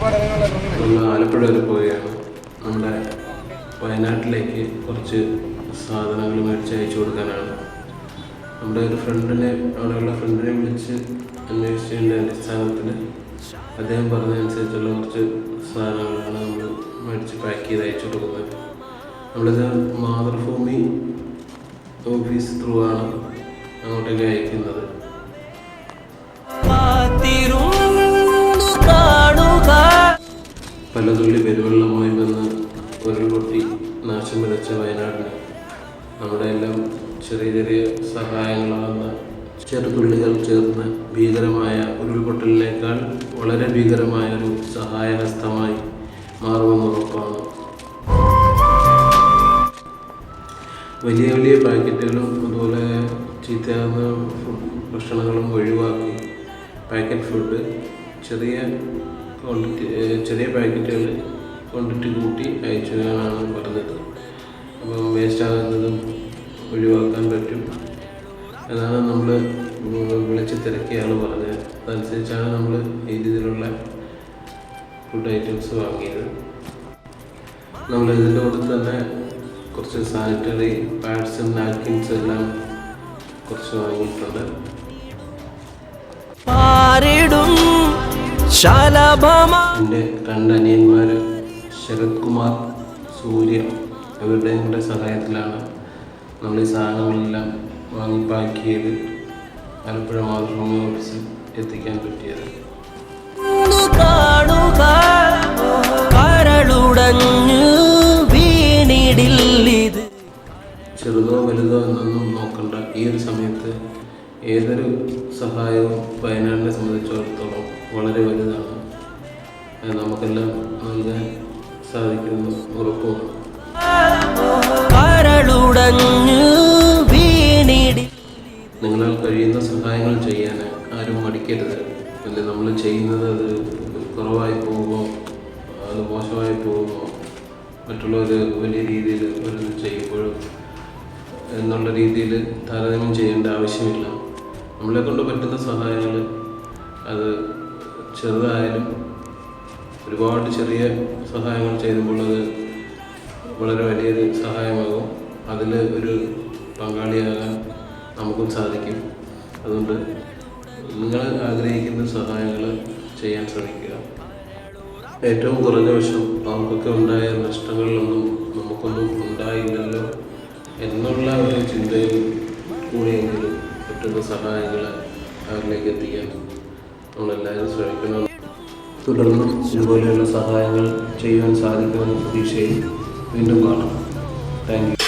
നമ്മൾ ആലപ്പുഴ വരെ പോവുകയാണ്. നമ്മുടെ വയനാട്ടിലേക്ക് കുറച്ച് സാധനങ്ങൾ മേടിച്ച് അയച്ചു കൊടുക്കാനാണ്. നമ്മുടെ ഒരു ഫ്രണ്ടിനെ അവിടെയുള്ള ഫ്രണ്ടിനെ വിളിച്ച് അന്വേഷിച്ചതിന്റെ അടിസ്ഥാനത്തിൽ അദ്ദേഹം പറഞ്ഞതനുസരിച്ചുള്ള കുറച്ച് സാധനങ്ങളാണ് നമ്മൾ മേടിച്ച് പാക്ക് ചെയ്ത് അയച്ചു കൊടുക്കുന്നത്. നമ്മളിത് മാതൃഭൂമി ഓഫീസ് ത്രൂ ആണ് അങ്ങോട്ടേക്ക് അയക്കുന്നത്. പലതുള്ളി പെരുവെള്ളമായി വന്ന് ഉരുൾപൊട്ടി നാശം വിതച്ച വയനാടിന് നമ്മുടെ എല്ലാം ചെറിയ ചെറിയ സഹായങ്ങളാകുന്ന ചെറുതുള്ളികൾ ചേർന്ന് ഭീകരമായ ഉരുൾപൊട്ടലിനേക്കാൾ വളരെ ഭീകരമായ ഒരു സഹായഹസ്തമായി മാറുമെന്ന് ഉറപ്പാണ്. വലിയ വലിയ പാക്കറ്റുകളും അതുപോലെ ചീത്തയാകുന്ന ഫുഡ് ഭക്ഷണങ്ങളും ഒഴിവാക്കി പാക്കറ്റ് ഫുഡ് ചെറിയ ക്വാണ്ടിറ്റി ചെറിയ പാക്കറ്റുകൾ ക്വാണ്ടിറ്റി കൂട്ടി അയച്ചു തരാനാണ് പറഞ്ഞത്. അപ്പോൾ വേസ്റ്റ് ആകുന്നതും ഒഴിവാക്കാൻ പറ്റും. അതാണ് നമ്മൾ വിളിച്ച് തിരക്കിയാണ് പറഞ്ഞത്. അതനുസരിച്ചാണ് നമ്മൾ ഈ രീതിയിലുള്ള ഫുഡ് ഐറ്റംസ് വാങ്ങിയത്. നമ്മൾ ഇതിന്റെ കൂടെ തന്നെ കുറച്ച് സാനിറ്ററി പാഡ്സും നാപ്കിൻസ് എല്ലാം കുറച്ച് വാങ്ങിയിട്ടുണ്ട്. ശലഭമാ എന്റെ രണ്ട് അനിയന്മാർ ശരത് കുമാർ സൂര്യ ഇവരുടെയും കൂടെ സഹായത്തിലാണ് നമ്മൾ ഈ സാധനങ്ങളെല്ലാം വാങ്ങി പാക്ക് ചെയ്ത് ആലപ്പുഴ മാതൃഭൂമി ഓഫീസിൽ എത്തിക്കാൻ പറ്റിയത്. കാണുക കരളുടഞ്ഞു വീണിടില്ലിത്. ചെറുതോ വലുതോ എന്നൊന്നും നോക്കണ്ട. ഈ ഒരു സമയത്ത് ഏതൊരു സഹായവും വയനാടിനെ സംബന്ധിച്ചിടത്തോളം വളരെ വലുതാണ്. നമുക്കെല്ലാം നൽകാൻ സാധിക്കുന്നു ഉറപ്പുമാണ് നിങ്ങളാൽ കഴിയുന്ന സഹായങ്ങൾ ചെയ്യാൻ ആരും മടിക്കരുത്. അല്ലെ? നമ്മൾ ചെയ്യുന്നത് അത് കുറവായി പോകുമോ അത് മോശമായി പോകുമോ മറ്റുള്ളവർ വലിയ രീതിയിൽ ഒരു ചെയ്യുമ്പോഴും എന്നുള്ള രീതിയിൽ താരതമ്യം ചെയ്യേണ്ട ആവശ്യമില്ല. നമ്മളെ കൊണ്ട് പറ്റുന്ന സഹായങ്ങൾ അത് ചെറുതായാലും ഒരുപാട് ചെറിയ സഹായങ്ങൾ ചെയ്യുമ്പോൾ അത് വളരെ വലിയൊരു സഹായമാകും. അതിൽ ഒരു പങ്കാളിയാകാൻ നമുക്കും സാധിക്കും. അതുകൊണ്ട് നിങ്ങൾ ആഗ്രഹിക്കുന്ന സഹായങ്ങൾ ചെയ്യാൻ ശ്രമിക്കുക. ഏറ്റവും കുറഞ്ഞ വശം അവർക്കൊക്കെ ഉണ്ടായ നഷ്ടങ്ങളിലൊന്നും നമുക്കൊന്നും ഉണ്ടായില്ലല്ലോ എന്നുള്ള ഒരു ചിന്തയിൽ കൂടിയെങ്കിലും പറ്റുന്ന സഹായങ്ങൾ അവരിലേക്ക് എത്തിക്കാൻ നമ്മളെല്ലാവരും ശ്രമിക്കണം തുടർന്നും ഇതുപോലെയുള്ള സഹായങ്ങൾ ചെയ്യുവാൻ സാധിക്കുമെന്ന പ്രതീക്ഷയിൽ വീണ്ടും കാണാം. Thank you.